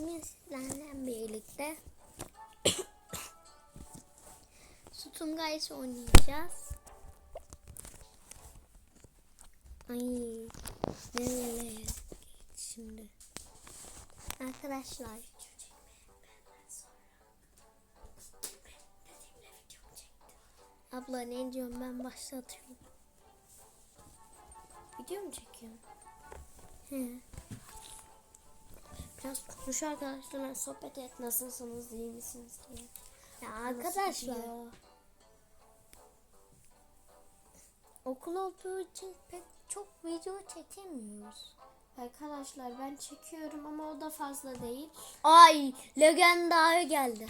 Bugün sizlerle birlikte Sütun Guys oynayacağız. Ay nereye şimdi? Arkadaşlar Abla ne diyorum ben başlatıyorum. Video mu çekiyorsun? He. Biraz konuş arkadaşlarla sohbet et. Nasılsınız, iyi misiniz diye. Ya arkadaşlar okul olduğu için pek çok video çekemiyoruz. Arkadaşlar ben çekiyorum ama o da fazla değil. Ay legendary geldi.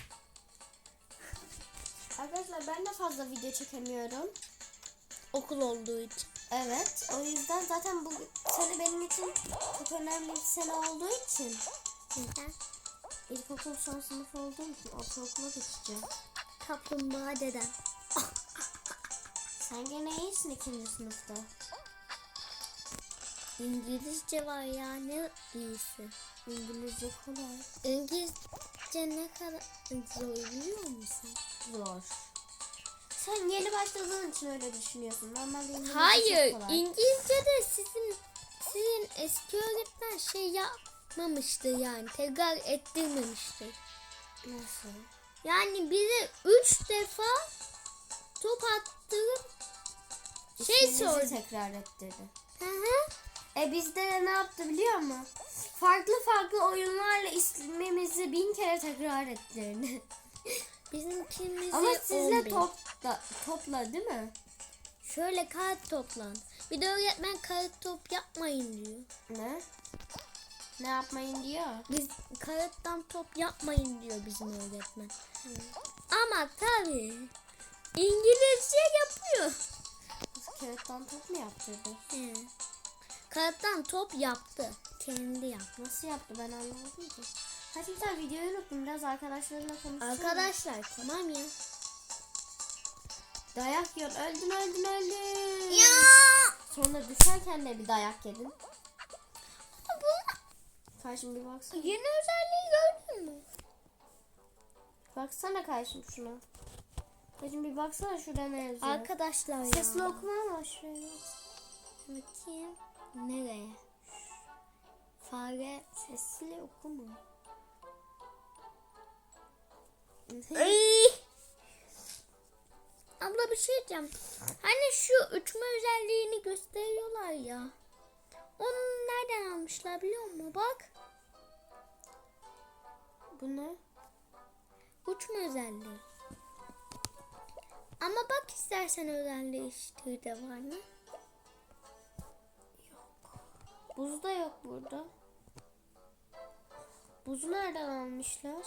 Arkadaşlar ben de fazla video çekemiyorum. Okul olduğu için. Evet. O yüzden zaten bu sene benim için çok önemli bir sene olduğu için. Neden? İlkokul son sınıf olduğum için ortaokula geçeceğim. Kaplumbağa deden. Sen gene iyisin ikinci sınıfta. İngilizce var ya ne iyisi. İngilizce kolay. İngilizce ne kadar zor biliyor musun? Zor. Sen yeni başladığın için öyle düşünüyorsun. Normalde İngilizce Hayır, çok kolay. İngilizce'de sizin sizin eski öğretmen şey yapmamıştı yani tekrar ettirmemişti. Nasıl? Yani bize üç defa top attırıp şey İsminizi sordu. tekrar ettirdi. Hı hı. E bizde de ne yaptı biliyor musun? Farklı farklı oyunlarla ismimizi bin kere tekrar ettirdi. Bizimkimizi Ama sizle 11. topla, topla değil mi? Şöyle kağıt toplan. Bir de öğretmen kağıt top yapmayın diyor. Ne? Ne yapmayın diyor. Biz kağıttan top yapmayın diyor bizim öğretmen. Ama tabii İngilizce yapıyor. Kağıttan top mu yaptırdı? He. Kağıttan top yaptı. Kendi yaptı. Nasıl yaptı ben anlamadım ki. Hadi sen videoyu unuttum. Biraz arkadaşlarımla konuşsana. Arkadaşlar tamam ya. Dayak yiyor. Öldün öldün öldün. Ya. Sonra düşerken de bir dayak yedin. Bu Karşım bir baksana. yeni özelliği gördün mü? Baksana karşım şuna. Karşım bir baksana şurada ne yazıyor. Arkadaşlar ya. Sesli okuma ama şuraya. Bakayım. Nereye? Fare Sesli okuma. Abla bir şey diyeceğim. Hani şu uçma özelliğini gösteriyorlar ya. Onu nereden almışlar biliyor musun? Bak. Bu ne? Uçma özelliği. Ama bak istersen özelliği işte de var mı? Buz da yok burada. Buzu nereden almışlar?